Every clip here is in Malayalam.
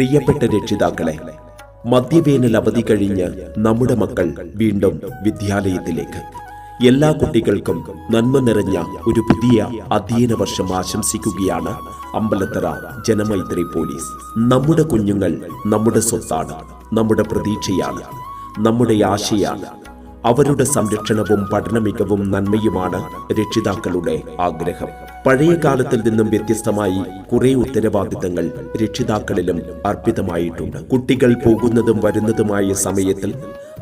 പ്രിയപ്പെട്ട രക്ഷിതാക്കളെ മദ്യവേനൽ അവധി കഴിഞ്ഞ് നമ്മുടെ മക്കൾ വീണ്ടും വിദ്യാലയത്തിലേക്ക്. എല്ലാ കുട്ടികൾക്കും നന്മ നിറഞ്ഞ ഒരു പുതിയ അധ്യയന വർഷം ആശംസിക്കുകയാണ് അമ്പലത്തറ ജനമൈത്രി പോലീസ്. നമ്മുടെ കുഞ്ഞുങ്ങൾ നമ്മുടെ സ്വത്താണ് നമ്മുടെ പ്രതീക്ഷയാണ് നമ്മുടെ ആശയാണ്. അവരുടെ സംരക്ഷണവും പഠന മികവും നന്മയുമാണ് രക്ഷിതാക്കളുടെ ആഗ്രഹം. പഴയ കാലത്തിൽ നിന്നും വ്യത്യസ്തമായി കുറെ ഉത്തരവാദിത്തങ്ങൾ രക്ഷിതാക്കളിലും അർപ്പിതമായിട്ടുണ്ട്. കുട്ടികൾ പോകുന്നതും വരുന്നതുമായ സമയത്തിൽ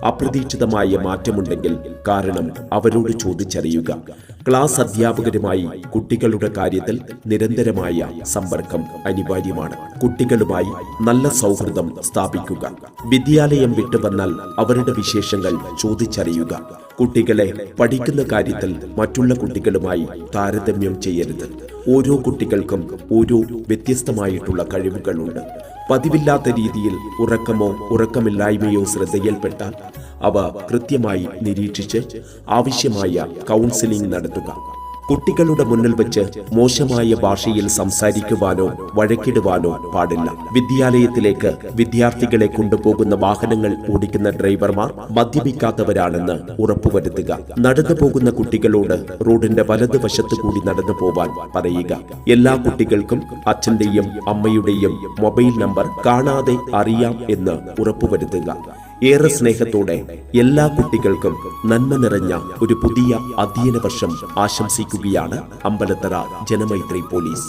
അപ്രതീക്ഷിതമായ മാറ്റമുണ്ടെങ്കിൽ കാരണം അവരോട് ചോദിച്ചറിയുക. ക്ലാസ് അധ്യാപകരുമായി കുട്ടികളുടെ കാര്യത്തിൽ നിരന്തരമായ സമ്പർക്കം അനിവാര്യമാണ്. കുട്ടികളുമായി നല്ല സൗഹൃദം സ്ഥാപിക്കുക. വിദ്യാലയം വിട്ടുവന്നാൽ അവരുടെ വിശേഷങ്ങൾ ചോദിച്ചറിയുക. കുട്ടികളെ പഠിക്കുന്ന കാര്യത്തിൽ മറ്റുള്ള കുട്ടികളുമായി താരതമ്യം ചെയ്യരുത്. ഓരോ കുട്ടികൾക്കും ഓരോ വ്യത്യസ്തമായിട്ടുള്ള കഴിവുകളുണ്ട്. പതിവില്ലാത്ത രീതിയിൽ ഉറക്കമോ ഉറക്കമില്ലായ്മയോ ശ്രദ്ധയിൽപ്പെട്ടാൽ അവ കൃത്യമായി നിരീക്ഷിച്ച് ആവശ്യമായ കൗൺസിലിംഗ് നടത്തുക. കുട്ടികളുടെ മുന്നിൽ വെച്ച് മോശമായ ഭാഷയിൽ സംസാരിക്കുവാനോ വഴക്കിടുവാനോ പാടില്ല. വിദ്യാലയത്തിലേക്ക് വിദ്യാർത്ഥികളെ കൊണ്ടുപോകുന്ന വാഹനങ്ങൾ ഓടിക്കുന്ന ഡ്രൈവർമാർ മദ്യപിക്കാത്തവരാണെന്ന് ഉറപ്പുവരുത്തുക. നടന്നു പോകുന്ന കുട്ടികളോട് റോഡിന്റെ വലതുവശത്തു കൂടി നടന്നു പോവാൻ പറയുക. എല്ലാ കുട്ടികൾക്കും അച്ഛന്റെയും അമ്മയുടെയും മൊബൈൽ നമ്പർ കാണാതെ അറിയാം എന്ന് ഉറപ്പുവരുത്തുക. ഏറെ സ്നേഹത്തോടെ എല്ലാ കുട്ടികൾക്കും നന്മ നിറഞ്ഞ ഒരു പുതിയ അധ്യയന വർഷം ആശംസിക്കുകയാണ് അമ്പലത്തറ ജനമൈത്രി പോലീസ്.